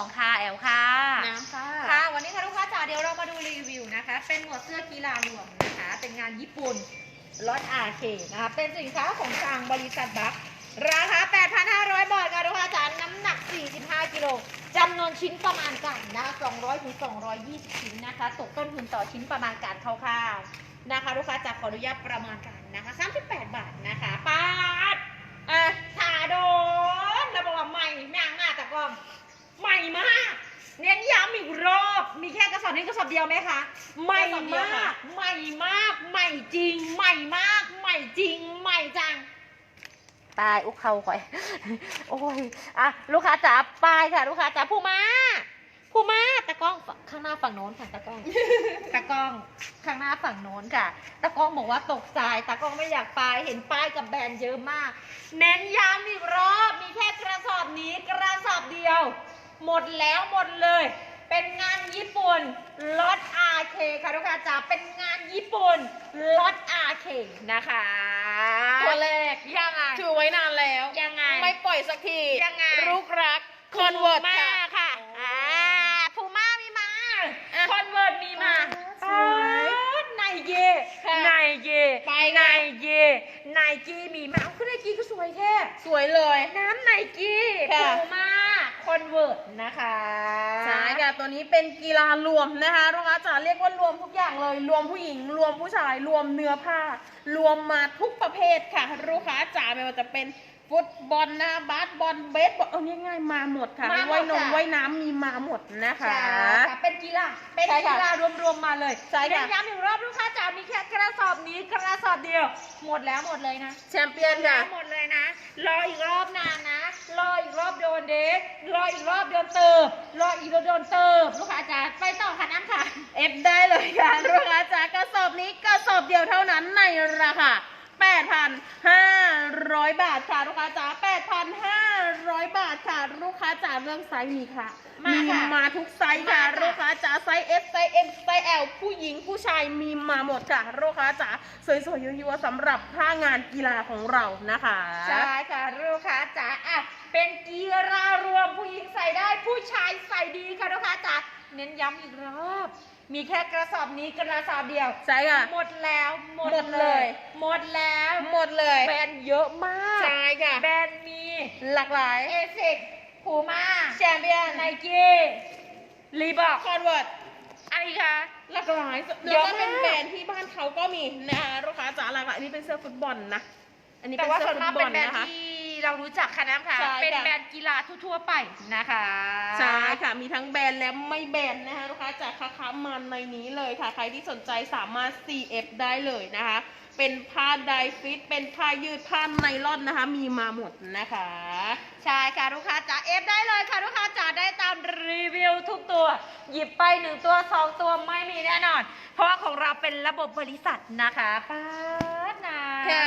2ค่ะแอลค่ะน้ำค่ะค่ะ วันนี้ค่ะลูกค้าจ๋าเดี๋ยวเรามาดูรีวิวนะคะ เป็นหมวดเสื้อกีฬารวมนะคะ เป็นงานญี่ปุ่นลดอาเคนะคะ เป็นสินค้าของทางบริษัทบัคราคา 8,500 บาทค่ะลูกค้าจ๋าน้ำหนัก 45 กิโลจำนวนชิ้นประมาณกันนะ200ถึง220 ชิ้นนะคะ ตกต้นทุนต่อชิ้นประมาณการคร่าวๆนะคะ ลูกค้าจ๋าขออนุญาตประมาณกันนะคะ38 บาทนะคะปาดเอ่อถาโดนระบอกว่าใหม่แม่งหน้าตะกล้อง ใหม่มาก เน้นย้ำอีกรอบ มีแค่กระสอบนี้กระสอบเดียวไหมคะ ใหม่กระสอบเดียวมาค่ะกใหม่มาก ใหม่จริง ใหม่มาก ใหม่จริง ใหม่จังตายอุกเขาข่อย โอ้ยอะลูกค้าจ๋าปลายค่ะ ลูกค้าจ๋าผู้มาผู้มาตะกล้องฝั่งข้างหน้าฝั่งโน้นค่ะตะกล้องตะกล้องข้างหน้าฝั่งโน้นค่ะตะกล้องบอกว่าตกทรายตะกล้องไม่อยากไปเห็นป้ายกับแบรนด์เยอะมาก เน้นย้ำอีกรอบมีแค่กระสอบนี้กระสอบเดียว หมดแล้วหมดเลย เป็นงานญี่ปุ่นลด RK ค่ะทุกค้าจ๋าเป็นงานญี่ปุ่นลด RK นะคะตัวแรกยังไงถือไว้นานแล้วยังไงไม่ปล่อยสักทียังไงลูกรักคอนเวิร์ตมาค่ะค่ะอ่าพูม่ามีมาอะคอนเวิร์ตมีมาสวยไนเยค่ะไนเยไปไนค่ะเยไนกี้มีมาเอาคุณไนกี้ก็สวยแท้สวยเลย น้ำไนกี้ค่ะพูม่า คอนเวิร์ตนะคะใช่ค่ะตัวนี้เป็นกีฬารวมนะคะลูกค้าจ๋าเรียกว่ารวมทุกอย่างเลย รวมผู้หญิง รวมผู้ชาย รวมเนื้อผ้า รวมมาทุก ประเภทค่ะลูกค้าจ๋าไม่ว่าจะเป็นฟุตบอลนะบาสบอลเบสบอลเอาง่ายๆมาหมดค่ะมาหมดว่ายนงค่ะว่ายน้ำมีมาหมดนะคะใช่ค่ะเป็นกีฬาเป็นใช่กีค่ะฬารวมๆมาเลยใช่ค่ะ เน้นย้ำอีกรอบลูกค้าจ๋ามีแค่กระสอบนี้กระสอบเดียว หมดแล้วหมดเลยนะ แชมเปี้ยนค่ะ หมดเลยนะ รออีกรอบนานนะ รออีกรอบโดนเด็กรออีกรอบโดนเติบรออีกรอบโดนเติบลูกค้าจ๋าไปต่อค่ะน้ำค่ะ เอฟได้เลยค่ะลูกค้าจ๋ากระสอบนี้กระสอบเดียวเท่านั้นในราคา 8,500 บาทค่ะลูกค้าจ๋า8,500 บาทค่ะลูกค้าจ๋าเรื่องไซส์มีค่ะมาค่ะมาทุกไซส์ค่ะมาค่ะลูกค้าจ๋าไซส์ S ไซส์ M ไซส์ L ผู้หญิงผู้ชายมีมาหมดค่ะลูกค้าจ๋าสวยๆยั่วๆสำหรับท่างานกีฬาของเรานะคะใช่ค่ะลูกค้าจ๋าอะเป็นกีฬารวมผู้หญิงใส่ได้ผู้ชายใส่ดีค่ะลูกค้าจ๋าเน้นย้ำอีกรอบ มีแค่กระสอบนี้กระสอบเดียว ใช่ค่ะ หมดแล้วหมดเลย หมดแล้วหมดเลยแบรนด์เยอะมากใช่ค่ะ แบรนด์มีหลากหลายเอซิกพูม่าแชมเปี้ยนไนกี้รีบอกคอนเวิร์ตอะไรคะหลากหลายเยแล้วอะก็เป็นมากแบรนด์ที่บ้านเขาก็มีนะคะลูกค้าจ๋าหลากหลายอันนี้เป็นเสื้อฟุตบอลนะ อันนี้แต่เป็นว่าเสื้ส่อวนฟุมากตบเป็อนลแบรนด์นะคะ ที่ เรารู้จักค่ะน้ำค่ะ ใช่เป็นค่ะ แบรนด์กีฬาทั่วๆไปนะคะใช่ค่ะ มีทั้งแบรนด์และไม่แบรนด์นะคะลูกค้าจากค้าค้ามาในนี้เลยค่ะ ใครที่สนใจสามารถ CF ได้เลยนะคะ เป็นผ้าไดฟิต เป็นผ้ายืดผ้าไนลอนนะคะ มีมาหมดนะคะ ใช่ค่ะลูกค้าจ๋าเอฟได้เลยค่ะลูกค้าจ๋าได้ตามรีวิวทุกตัว หยิบไปหนึ่งตัวสองตัวไม่มีแน่นอน เพราะว่าของเราเป็นระบบบริษัทนะคะป้าดนะ ค่ะ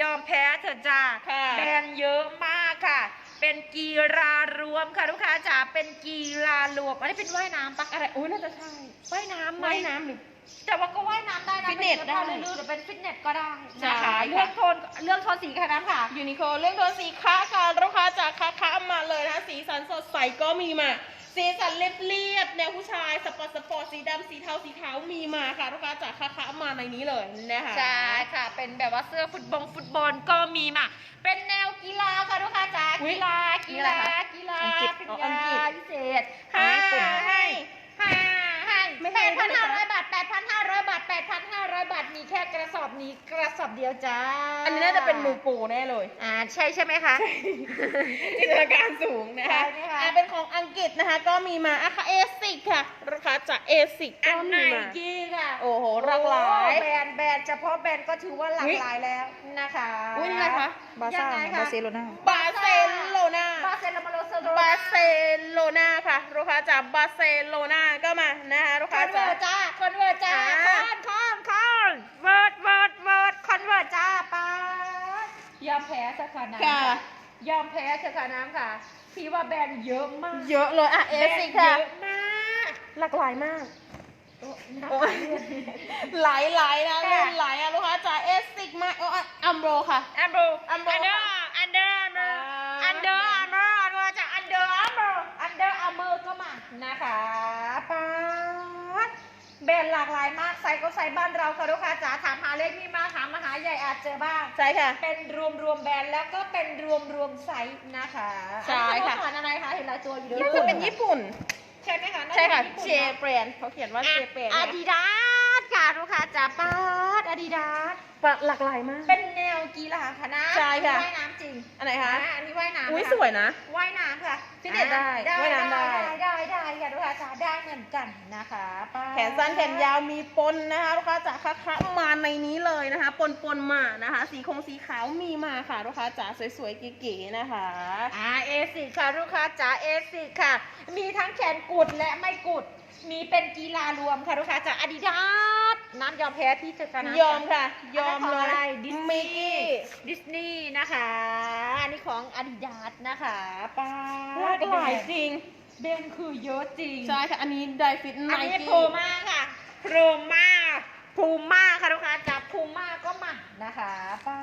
ยอมแพ้เถอะจ้าค่ะแบรนด์เยอะมากค่ะ เป็นกีฬารวมค่ะลูกค้าจ๋า เป็นกีฬารวมอันนี้เป็นว่ายน้ำปะอะไรอุ้ยน่าจะใช่ว่ายน้ำไหมว่ายน้ำหรือ แต่ว่าก็ว่ายน้ำได้นะฟิตเนสป็สื้อผ้าได้ลื่นๆหรือเป็นฟิตเนสก็ได้ใช่นะคะค่ะ เลือกโทน เลือกโทนสีค่ะน้ำค่ะ ยูนิโคเรื่องโทนสีค้าค่ะลูกค้าจากค้าค้ามาเลยนะคะสีสันสดใสก็มีมา สีสันเรียบๆแนวผู้ชายสปอร์ตสปอร์ตสีดำสีเทาสีขาวมีมาค่ะลูกค้าจากค้าค้ามาในนี้เลยนะคะใช่ค่ะ เป็นแบบว่าเสื้อฟุตบอลฟุตบอลก็มีมา เป็นแนวกีฬาค่ะลูกค้าจ๋าอุ๊ยกีฬากีฬานี่อะไรคะกีฬาอังกฤษเป็นอ๋ออังกฤษยาพิเศษให้ให้ให้ให้ให้ไม่แปให้ดพันไม่ห้าให้ร้อยบาทแปดพันห้าร้อยบาทแปดพันห้า กระสอบนี้กระสอบเดียวจ้าอันนี้น่าจะเป็นมูปูแน่เลยอ่าใช่ใช่ไหมคะ จินตนาการสูงนะคะใช่ไหมคะอะเป็นของอังกฤษนะคะ ก็มีมาอะค่ะเอซิกค่ะ ราคาจากเอซิกก็อันไนมีมา กี้ค่ะโอ้โหหลากหลาย โอ้แบรนด์แบรนด์เฉพาะแบรนด์ก็ถือว่าหลากอุ๊ยหลายแล้วนะคะอุ๊ยนี่อะไรคะ บาซ่ายังไงคะ บาร์เซโลนา บาร์เซโลนา บาร์เซโลนาโลเซโลบาร์เซโลนาค่ะ ลูกค้าจากบาร์เซโลนาก็มานะคะลูกคค้าอนเวิจ๋าร์ตจ้าคอนเวิร์ตจ้าอ่า คอนคอนคอน เวิร์ดเวิร์ดเวิร์ดคอนเวิร์ตจ้าป้ายอมแพ้สักค่ะน้ำค่ะยอมแพ้สักค่ะน้ำค่ะ พี่ว่าแบรนด์เยอะมากเยอะเลยอะเอแบรนซิกด์ค่ะ เยอะมากหลากหลายมาก โอ้โอ้ยหลายหลายนะค่ะ รุ่นหลายอะลูกค้าจ๋าเอซิกมาโอ้ยอัมโบรค่ะ อันโบอันโบอันเดอร์อันเดอร์อันเดอร์อันเดอร์อันเดอร์อันเดอร์จากอันเดอร์อันเดอร์อันเดอร์อันเมอร์ก็มานะคะป๊าด แบรนด์หลากหลายมากไซส์ก็ไซส์บ้านเราค่ะลูกค้าจ๋าถามหาเล็กนี่มาถามมาหาใหญ่อาจเจอบ้าง ใช่ค่ะ เป็นรวมรวมๆแบรนด์แล้วก็เป็นรวมรวมๆไซส์นะคะใช่ค่ะ อันนี้สโมสรอะไรคะเห็นหลายตัวอยู่ด้วยน่าจะเป็นญี่ปุ่น ใช่ไหมคะน่าจใช่ค่ะป็นญี่ปุ่นเจเนอะแปรนเขาเขียนว่าเจแปรนอาดิดาสค่ะลูกค้าจ๋าป๊าดอาดิดาสหลากหลายมาก เป็นแนวกีฬาค่ะนะใช่ค่ะ ว่ายน้ำจริงอันไหนคะ อ่าอันนี้ว่ายน้ำอุ้ยค่ะ สวยนะ ว่ายน้ำค่ะฟิตเนสได้อ่ว่ายน้ำได้ ได้ ได้ได้ค่ะลูกค้าจ๋าได้เหมือนกันนะคะป๊าดแขนสั้นแขนยาวมีปนนะคะลูกค้าจ๋าคะคะมาในนี้เลยนะคะ ปนปนๆมานะคะ สีคงสีขาวมีมาค่ะลูกค้าจ๋าสวยๆเก๋ๆนะคะอ่าเอสิค่ะลูกค้าจ๋าเอสิค่ะ มีทั้งแขนกุดและไม่กุดมีเป็นกีฬารวมค่ะลูกค้าจ๋าอาดิดาสน้ำยอมแพ้ที่เจอกันนะยอมค่ะ ยอมเลอันนั้นของอะไรยดิสมินีกกี้ย์ดิสนีย์นะคะ อันนี้ของอาดิดาสนะคะป้าหลากหลายจริง เบนคือเยอะจริง ใช่ค่ะ อันนี้ไดฟิตไนอันนี้กี้โพม่าค่ะโพม่าพูม่าค่ะลูกค้าจับพูม่าก็มานะคะป้า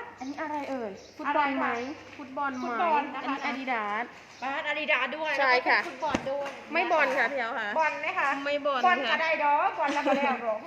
ด อันนี้อะไรเอ่ย ฟุตบอลอะไรคะไหมฟุตบอลไหฟุมตบอลนะคะ อันนี้อาดิดาสป้าดอาดิดาสด้วยใช่ค่ะ แล้วก็ฟุตบอลด้วยไม่บอลค่ะพี่เอ๋ค่ะ บอลไหมคะไม่บอลบอลก็ค่ะได้ดอกบอลแล้วก็แล้วหรอก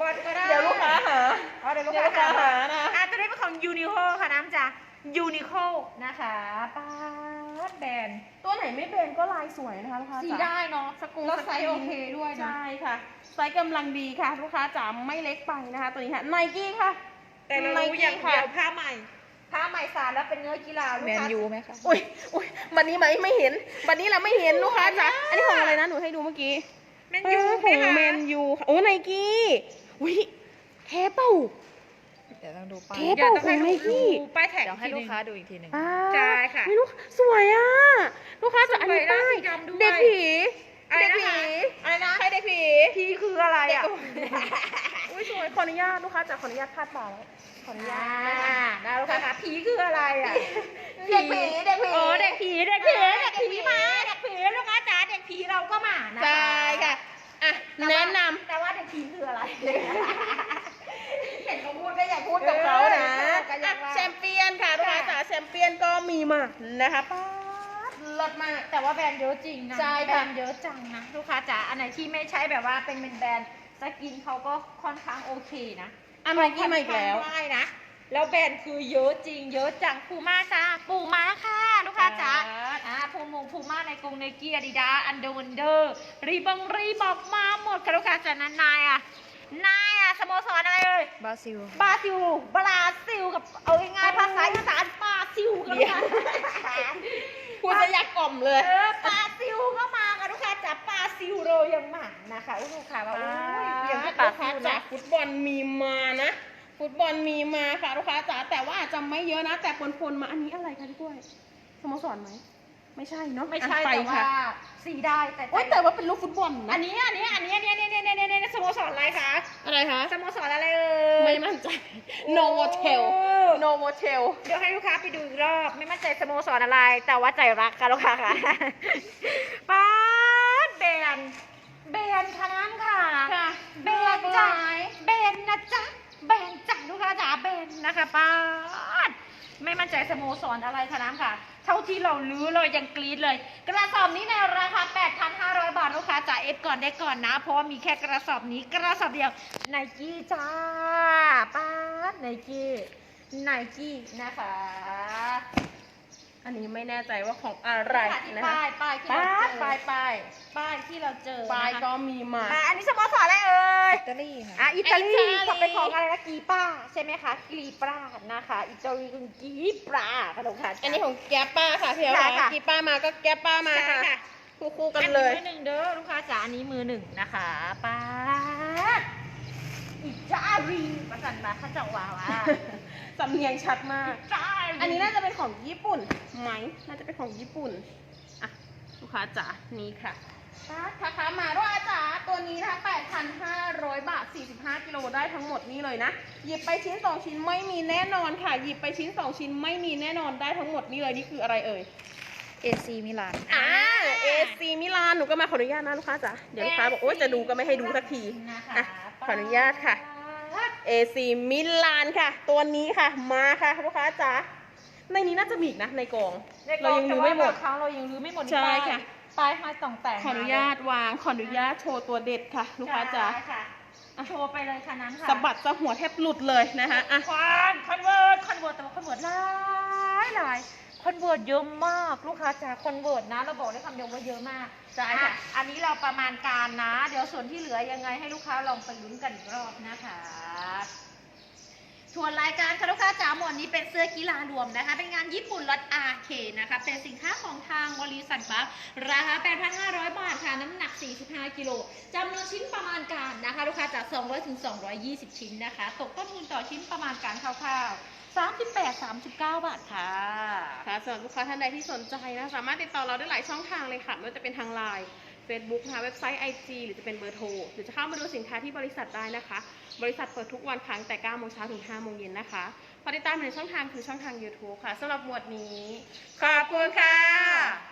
บอลก็ได้ เดี๋ยวลูกค้าหาอ๋อเดี๋ยวลูกเดี๋ยวลูกค้าค้าหาหานะ อะตัวนี้เป็นของยูนิโคค่ะน้ำจ้ะยูนิโคนะคะป้าด แบรนด์ตัวไหนไม่เบนก็ลายสวยนะคะลูกค้าสีจ๋าได้เนาะสกรูแล้วสไซกรีนส์โอเคด้วยนะ ใช่ค่ะไซส์กำลังดีค่ะ ลูกค้าจ๋าไม่เล็กไปนะคะ ตัวนี้ค่ะไนกี้ค่ะ แต่เรารู้อย่างเดียวผ้าใหม่ผ้าใหม่สารแล้วเป็นเนื้อกีฬาลูกแมนค้ายูไหมคะ อุ้ยอุ้ยบันนี้ไหมไม่เห็นบันนี้เราไม่เห็นลูกค้าจ๋าอันนี้ของอะไรนะหนูให้ดูเมื่อกี้แมนยูเออไหมของคะแมนยูค่ะโอ้ไนกี้อุ้ยแท้เปล่าเดี๋ยวต้ องดูป้ายเทปเดี๋ยวต้องให้ของลูก Nike ดูป้ายแท็กเดี๋ยวให้อีกลูทีกหนึ่งค้าดูอีกทีหนึ่งอ่าใช่ค่ะไม่ลูกสวยอะ ลูกค้าจ๋าอันนี้สวยนะป้ายสีดำด้วยเด็กผีอะไรเด็กนะผีคะอะไรนะใครเด็กผีพีคืออะไรอะอุ้ยสวยขออนุญาตลูกค้าจ๋าขออนุญาตคาดบ่าแล้วขออนุญาอ่าตนะคะนะลูกค้าคะผีคืออะไรอะเด็กผีเด็กผีโอ้เด็กผีเด็กผีอ่าเด็กผีมาเด็กผีลูกค้าจ๋าเด็กผีเราก็มานะคะใช่ค่ะอะแต่ว่าแนะนแต่ว่าเด็กผีคืออะไร มีมานะคะป้าดลดมาก แต่ว่าแบรนด์เยอะจริงนะใช่แบรค่ะนด์เยอะจังนะลูกค้าจ๋าอันไหนที่ไม่ใช้แบบว่าเป็นแบรนด์สกินเขาก็ค่อนข้างโอเคนะอันไนกี้มาอีกแล้วค่อนข้างได้นะแล้วแบรนด์คือเยอะจริง เยอะจังปูม่าจ้าปูม้าค่ะ ลูกค้าจ๋าครับอ่าพูมงพูม่าในกรุงในกีอาดิดาอันเดอร์วันเดอร์รีบังรีบอกมาหมดค่ะลูกค้าจ๋านั้นนายอะนายอะสโมสรอะไรเลยบราซิลบราซิลบราซิลกับเอาง่ายๆภาษาอีสานบรา ซิลกันค่ะพูดจะยักกล่อมเลยเออบราซิลก็มาค่ะลูกค้าจ๋าบราซิลโรยังมานะคะอุ๊ยลูกค้าว่าโอ้ยอย่างที่ลูปากกค้าพูดจ๋านะฟุตบอลมีมานะ ฟุตบอลมีมาค่ะลูกค้าจ๋าแต่ว่าอาจจะไม่เยอะนะ แต่ปนๆมาอันนี้อะไรคะพี่กล้วยสโมสรไหม ไม่ใช่เนาะไม่ใช่อะไปแต่ว่าค่ะสีได้แต่โอ๊ยแต่ว่าเป็นลูกฟุตบอลอันะนนี้อันนี้อันนี้อันนี้อันนี้อันนี้อันนี้อันนี้สโมสรอะไรคะอะไรคะ สโมสรอะไรเอ่ย ไม่มั่นใจโนโวเทลโอ้โนโวเทลเดี๋ยวให้ลูกค้าไปดูอีกรอบ ไม่มั่นใจสโมสรอะไร แต่ว่าใจรักค่ะลูกค้าค่ะป๊าดแบนแบนค่ะน้ำค่ะ ค่ะแบนจ้ะแบนนะจ๊ะแบนจ้ะลูกค้าจ๋าแบนนะคะป้าดไม่มั่นใจสโมสรอะไรค่ะน้ำค่ะ เท่าที่เราลื้อเรายังกรี๊ดเลย กระสอบนี้ในราคา 8,500 บาทลูกค้าจ่ายเอฟก่อนได้ก่อนนะ เพราะว่ามีแค่กระสอบนี้กระสอบเดียวไนกี้จ้าป้าไนกี้ไนกี้นะคะ อันนี้ไม่แน่ใจว่าของอะไรค่ะที่นะคะป้ายป้ายที่ป้าเรายเจอป้ายป้ายป้ายที่เราเจอป้ายนะคะก็มีมาอะอันนี้สโมสรอะไรเอ่ย อิตาลีค่ะ อะอิตาลีอิตาลีก็เป็นของอะไรนะกีป้าใช่ไหมคะกีปรานะคะ อิตาลีคือกีปราค่ะทุกท่านอันนี้ของแก๊ปป้าค่ะพี่เอ๋ใช่ค่ะกีป้ามาก็แก๊ปป้ามาใช่ค่ะค่ะคู่คู่ๆกัอันนเลนี้ยมือหนึ่งเด้อลูกค้าจ๋าอันนี้มือหนึ่งนะคะป้าด อิตาลีประจันมาข้าเจ้าว่าว่าสำเนียงชัดมากอิตาลีอันนี้น่าจะเป็นของญี่ปุ่นไหมน่าจะเป็นของญี่ปุ่นอะลูกค้าจ๋านี่ค่ะราคามาด้วยจ๋าตัวนี้นะคะ8,500 บาท 45 กิโลได้ทั้งหมดนี้เลยนะ หยิบไปชิ้น 2 ชิ้นไม่มีแน่นอนค่ะ หยิบไปชิ้น 2 ชิ้นไม่มีแน่นอนได้ทั้งหมดนี้เลย นี่คืออะไรเอ่ยเอซีมิลานอ่า AC มิลาน หนูก็มาขออนุญาตนะลูกค้าจ๋า เดี๋ยวลูกค้าบอกโอ๊ยจะดูก็ไม่ให้ดูสักทีนะคะอะ ขออนุญาตค่ะ AC มิลานค่ะ ตัวนี้ค่ะ มาค่ะลูกค้าจ๋าในนี้น่าจะมีอีกนะในกอง ในกเราองยังแต่รู้ว่าไม่หมดบางครั้งเรายังรู้ไม่หมดใช่ป้ายค่ะป้ายห้อยต่องแต่งขออนุญาตวางขออนุญาตโชว์ตัวเด็ดค่ะ ลูกค้าจ๋า ใช่ค่ะโชว์ไปเลยค่ะนั้นค่ะสะบัดซะหัวแทบหลุดเลยนะคะอะ ควันคอนเวิร์ตคอนเวิร์ตแต่ว่าคอนเวิร์ตหลายหลาย คอนเวิร์ตเยอะมากลูกค้าจ๋าคอนเวิร์ตนะ เราบอกได้คำเดียวว่าเยอะมากใช่ค่ะอ่อันนี้เราประมาณการนะ เดี๋ยวส่วนที่เหลือยังไงให้ลูกค้าลองไปลุ้นกันอีกรอบนะคะส่วนรายการค่ะลูกค้าจ๋าหมวดนี้เป็นเสื้อกีฬารวมนะคะ เป็นงานญี่ปุ่นรถ RK นะคะเป็นสินค้าของทางบริษัทบัคราคา 8,500 บาทค่ะ น้ำหนัก 45 กิโลจำนวนชิ้นประมาณการนะคะ ลูกค้าจ๋า200 ถึง 220 ชิ้นนะคะ ตกต้นทุนต่อชิ้นประมาณการคร่าวๆ 38 39 บาทค่ะ ค่ะสำหรับลูกค้าท่านใดที่สนใจนะสามารถติดต่อเราได้หลายช่องทางเลยค่ะไม่ว่าจะเป็นทางไลน์ Facebook นะคะเว็บไซต์ IG หรือจะเป็นเบอร์โทร หรือจะเข้ามาดูสินค้าที่บริษัทได้นะคะ บริษัทเปิดทุกวันครั้งแต่9โมงเช้าถึง5โมงเย็นนะคะพอติดตามในช่องทางคือช่องทาง YouTube ค่ะสำหรับหมวดนี้ ขอบคุณค่ะ